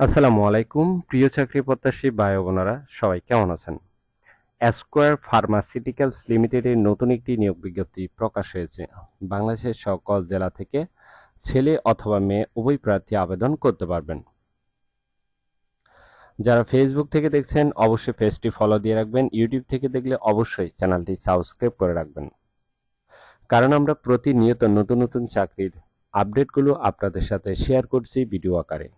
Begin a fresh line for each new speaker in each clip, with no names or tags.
আসসালামু আলাইকুম, প্রিয় চাকরি প্রত্যাশী ভাই বোনেরা, সবাই কেমন আছেন? অ্যাসকোয়ার ফার্মাসিউটিক্যালস লিমিটেডের নতুন একটি নিয়োগ বিজ্ঞপ্তি প্রকাশ হয়েছে। বাংলাদেশের সকল জেলা থেকে ছেলে অথবা মেয়ে উভয় প্রার্থী আবেদন করতে পারবেন। যারা ফেসবুক থেকে দেখছেন, অবশ্যই পেজটি ফলো দিয়ে রাখবেন। ইউটিউব থেকে দেখলে অবশ্যই চ্যানেলটি সাবস্ক্রাইব করে রাখবেন। কারণ আমরা প্রতিনিয়ত নতুন নতুন চাকরির আপডেটগুলো আপনাদের সাথে শেয়ার করছি ভিডিও আকারে।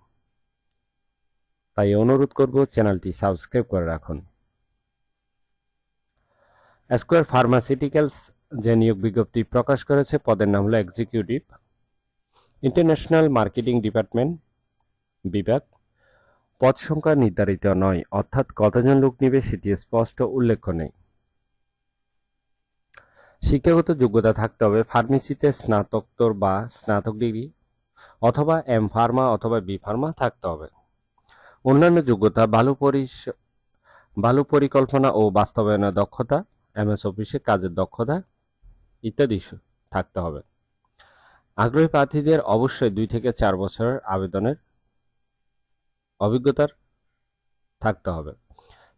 তাই অনুরোধ করব চ্যানেলটি সাবস্ক্রাইব করে রাখুন। স্কোয়ার ফার্মাসিউটিক্যালস যে নিয়োগ বিজ্ঞপ্তি প্রকাশ করেছে, পদের নাম হলো এক্সিকিউটিভ ইন্টারন্যাশনাল মার্কেটিং ডিপার্টমেন্ট বিভাগ। পদ সংখ্যা নির্ধারিত নয়, অর্থাৎ কতজন লোক নিবে সেটি স্পষ্ট উল্লেখ নেই। শিক্ষাগত যোগ্যতা থাকতে হবে ফার্মেসিতে স্নাতকোত্তর বা স্নাতক ডিগ্রি অথবা এম ফার্মা অথবা বি ফার্মা থাকতে হবে। অন্যান্য যোগ্যতা ভালো পরিস ভালো পরিকল্পনা ও বাস্তবায়নের দক্ষতা, এমএস অফিসে কাজের দক্ষতা ইত্যাদি থাকতে হবে। আগ্রহী প্রার্থীদের অবশ্যই দুই থেকে চার বছরের আবেদনের অভিজ্ঞতার থাকতে হবে।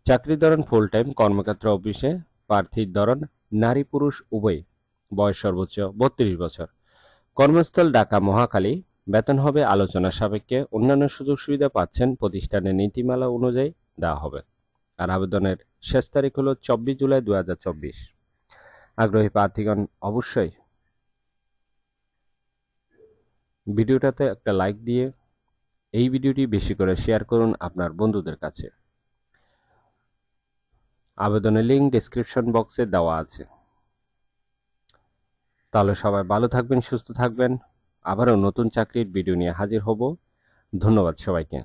চাকরির ধরন ফুল টাইম কর্মক্ষেত্র অফিসে প্রার্থীর ধরন নারী পুরুষ উভয় বয়স সর্বোচ্চ বত্রিশ বছর। কর্মস্থল ঢাকা মহাখালী বেতন হবে আলোচনা সাপেক্ষে অন্যান্য সুযোগ সুবিধা পাচ্ছেন প্রতিষ্ঠানের নীতিমালা অনুযায়ী দেওয়া হবে। আর আবেদনের শেষ তারিখ হলো চব্বিশ জুলাই দু হাজার চব্বিশ। আগ্রহী প্রার্থীগণ, অবশ্যই ভিডিওটাতে একটা লাইক দিয়ে এই ভিডিওটি বেশি করে শেয়ার করুন আপনার বন্ধুদের কাছে। আবেদনের লিঙ্ক ডেসক্রিপশন বক্সে দেওয়া আছে। তাহলে সবাই ভালো থাকবেন, সুস্থ থাকবেন। আবারও নতুন চাকরির ভিডিও নিয়ে হাজির হব। ধন্যবাদ সবাইকে।